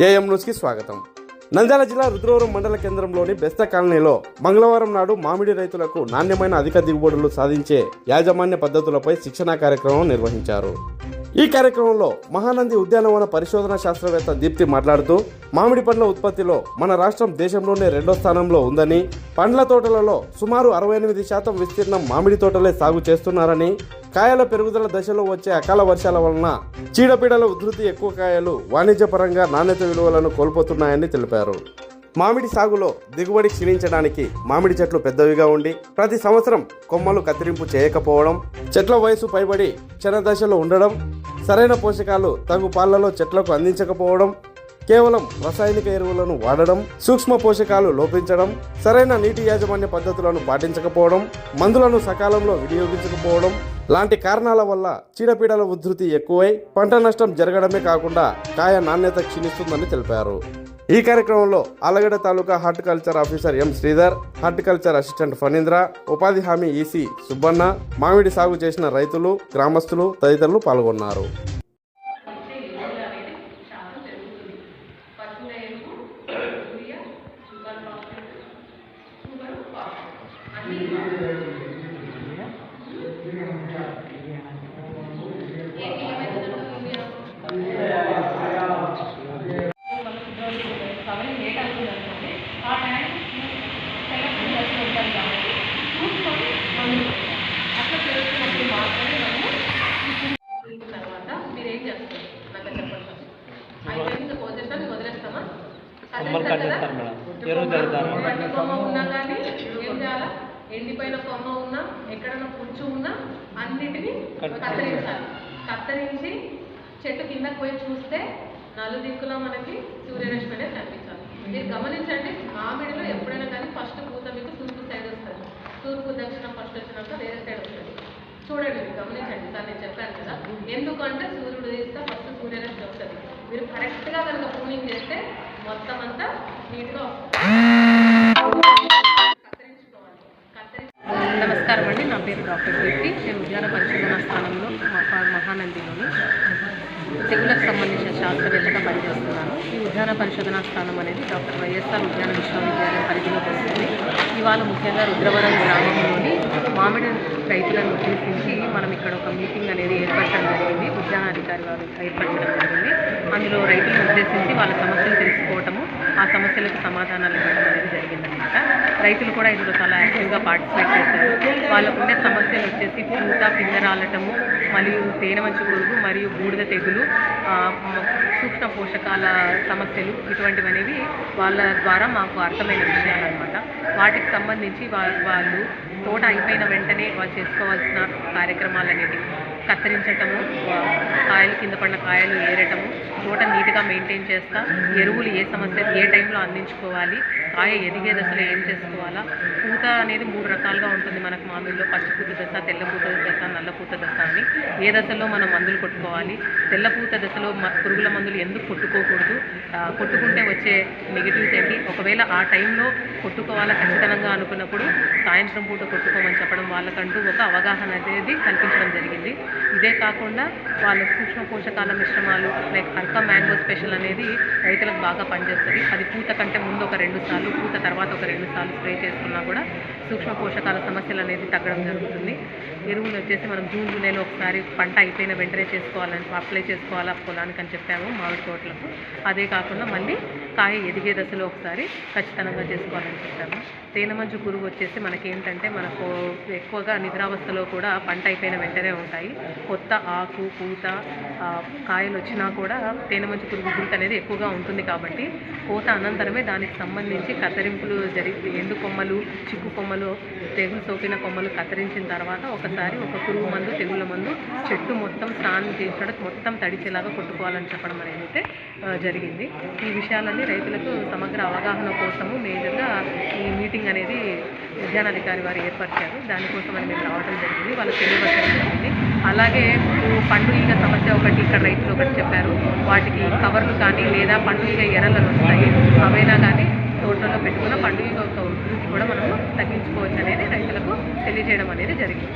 AM న్యూస్కి స్వాగతం. నంద్యాల జిల్లా రుద్రవరం మండల కేంద్రంలోని బెస్త కాలనీలో మంగళవారం నాడు మామిడి రైతులకు నాణ్యమైన అధిక దిగుబడులు సాధించే యాజమాన్య పద్ధతులపై శిక్షణా కార్యక్రమం నిర్వహించారు. ఈ కార్యక్రమంలో మహానంది ఉద్యానవన పరిశోధన శాస్త్రవేత్త దీప్తి మాట్లాడుతూ మామిడి పండ్ల ఉత్పత్తిలో మన రాష్ట్రం దేశంలోనే రెండో స్థానంలో ఉందని పండ్ల తోటలలో సుమారు అరవై ఎనిమిది శాతం విస్తీర్ణం మామిడి తోటలే సాగు చేస్తున్నారని కాయల పెరుగుదల దశలో వచ్చే అకాల వర్షాల వలన చీడపీడల ఉధృతి ఎక్కువ కాయలు వాణిజ్యపరంగా నాణ్యత విలువలను కోల్పోతున్నాయని తెలిపారు. మామిడి సాగులో దిగుబడి క్షీణించడానికి మామిడి చెట్లు పెద్దవిగా ఉండి ప్రతి సంవత్సరం కొమ్మలు కత్తిరింపు చేయకపోవడం చెట్ల వయసు పైబడి క్షణ దశలో ఉండడం సరైన పోషకాలు తగు పాళ్ళలో చెట్లకు అందించకపోవడం కేవలం రసాయనిక ఎరువులను వాడడం సూక్ష్మ పోషకాలు లోపించడం సరైన నీటి యాజమాన్య పద్ధతులను పాటించకపోవడం మందులను సకాలంలో వినియోగించకపోవడం లాంటి కారణాల వల్ల చీడపీడల ఉధృతి ఎక్కువై పంట నష్టం జరగడమే కాకుండా కాయ నాణ్యత క్షీణిస్తుందని తెలిపారు ఈ కార్యక్రమంలో Allagadda taluka horticulture officer M Sridhar horticulture assistant Phanindra ఉపాధి హామీ ఈసీ సుబ్బన్న మామిడి సాగు చేసిన రైతులు గ్రామస్తులు తదితరులు పాల్గొన్నారు Thank you. ఆ టైం సెలెక్ట్ కాబట్టి చూసుకొని మందులు. అట్లా చేస్తున్నప్పుడు మాత్రమే మనము తర్వాత మీరు ఏం చేస్తారు. నాకు చెప్పండి అయిపోయింది వదిలేస్తామా కొమ్మ ఉన్నా కానీ ఏం చేయాలా ఎండిపోయిన కొమ్మ ఉన్నా ఎక్కడైనా పుచ్చు ఉన్నా అన్నిటిని కత్తిరించాలి. కత్తిరించి చెట్టు కిందకు పోయి చూస్తే నలు దిక్కులో మనకి సూర్యరశ్మి అనేది కనిపించాలి మీరు గమనించండి మామిడిలో ఎప్పుడైనా కానీ ఫస్ట్ పూత మీకు తూర్పు సైడ్ వస్తుంది. తూర్పు దక్షిణం ఫస్ట్ వచ్చినాక వేరే సైడ్ వస్తుంది. చూడండి మీరు గమనించండి. సార్ నేను చెప్పాను కదా. ఎందుకంటే సూర్యుడు తీస్తే ఫస్ట్ సూర్యరశ్మి వస్తుంది. మీరు కరెక్ట్గా కనుక పూనింగ్ చేస్తే మొత్తం అంతా నీట్గా వస్తుంది. శాస్త్రవేత్తగా పనిచేస్తున్నాను. ఈ ఉద్యాన పరిశోధనా స్థానం అనేది డాక్టర్ వైఎస్ఆర్ ఉద్యాన విశ్వవిద్యాలయం పరిధిలోకి వస్తుంది. ఇవాళ ముఖ్యంగా రుద్రవరం గ్రామంలోని మామిడి రైతులను ఉద్దేశించి మనం ఇక్కడ ఒక మీటింగ్ అనేది ఏర్పరచడం జరిగింది. ఉద్యానాధికారి వారు ఏర్పరచడం జరిగింది. అందులో రైతులను ఉద్దేశించి వాళ్ళ సమస్యలు తెలుసుకోవటము ఆ సమస్యలకు సమాధానాలు ఇవ్వడం అనేది జరిగిందనమాట. రైతులు కూడా ఇందులో చాలా యాక్టివ్గా పార్టిసిపేట్ చేశారు. వాళ్ళకు ఉండే సమస్యలు వచ్చేసి పూత పిందరాలటము మరియు తేనె మంచు పురుగు మరియు బూడిద తెగులు సూక్ష్మ పోషకాల సమస్యలు ఇటువంటివి అనేవి వాళ్ళ ద్వారా మాకు అర్థమైన విషయాలు అనమాట వాటికి సంబంధించి వాళ్ళు తోట అయిపోయిన వెంటనే వాళ్ళు చేసుకోవాల్సిన కార్యక్రమాలు అనేవి కత్తిరించటము కాయలు కింద పడిన కాయలు ఏరటము తోట నీట్గా మెయింటైన్ చేస్తా ఎరువులు ఏ సమస్య ఏ టైంలో అందించుకోవాలి కాయ ఎదిగే దశలో ఏం చేసుకోవాలా? పూత అనేది మూడు రకాలుగా ఉంటుంది మనకు మామిడిలో. పచ్చిపూత దశ తెల్లపూత దశ నల్లపూత దశ అని. ఏ దశలో మనం మందులు కొట్టుకోవాలి? తెల్లపూత దశలో మ- పురుగుల మందులు ఎందుకు కొట్టుకోకూడదు? కొట్టుకుంటే వచ్చే నెగిటివ్స్ ఏంటి? ఒకవేళ ఆ టైంలో కొట్టుకోవాలా ఖచ్చితంగా అనుకున్నప్పుడు సాయంత్రం పూట కొట్టుకోమని చెప్పడం వాళ్ళకంటూ ఒక అవగాహన అనేది కల్పించడం జరిగింది. ఇదే కాకుండా వాళ్ళ సూక్ష్మ పోషకాల మిశ్రమాలు లైక్ అర్క మ్యాంగో స్పెషల్ అనేది రైతులకు బాగా పనిచేస్తుంది. అది పూత కంటే ముందు ఒక రెండు సార్లు పూత తర్వాత ఒక రెండు సార్లు స్ప్రే చేసుకున్నా కూడా సూక్ష్మ పోషకాల సమస్యలు అనేది తగ్గడం జరుగుతుంది. ఎరువులు వచ్చేసి మనం జూన్ జూలైలో ఒకసారి పంట అయిపోయిన వెంటనే చేసుకోవాలని అప్లై చేసుకోవాలా పొలానికి అని చెప్పాము మామిడి తోటలకు. అదే కాకుండా మళ్ళీ కాయ ఎదిగే దశలో ఒకసారి ఖచ్చితంగా చేసుకోవాలని చెప్తాను తేనెమంచు పురుగు వచ్చేసి మనకేంటంటే మనకు ఎక్కువగా నిద్రావస్థలో కూడా పంట అయిపోయిన వెంటనే ఉంటాయి. కొత్త ఆకు పూత కాయలు వచ్చినా కూడా తేనెమంచు పురుగు గుర్తు అనేది ఎక్కువగా ఉంటుంది కాబట్టి కోత అనంతరమే దానికి సంబంధించి కత్తిరింపులు జరిగి ఎండు కొమ్మలు చిక్కు కొమ్మలు తెగులు సోకిన కొమ్మలు కత్తిరించిన తర్వాత ఒకసారి ఒక పురుగు మందు తెగుళ్ళ మందు చెట్టు మొత్తం స్నానం చేసినట్టు మొత్తం తడిచేలాగా కొట్టుకోవాలని చెప్పడం అనేది అయితే జరిగింది. ఈ విషయాలన్నీ రైతులకు సమగ్ర అవగాహన కోసము మేజర్గా ఈ మీటింగ్ అనేది ఉద్యానాధికారి వారు ఏర్పరిచారు. దానికోసం అని మేము రావడం జరిగింది. వాళ్ళకి తెలియపరచడం జరిగింది. అలాగే పండు ఈగ సమస్య ఒకటి ఇక్కడ రైతులు ఒకటి చెప్పారు. వాటికి కవర్లు కానీ లేదా పండు ఈగ ఎర్రలను వస్తాయి. అవైనా కానీ తోటలో పెట్టుకున్న పండు ఈగ యొక్క కూడా మనము తగ్గించుకోవచ్చు అనేది రైతులకు తెలియజేయడం అనేది జరిగింది.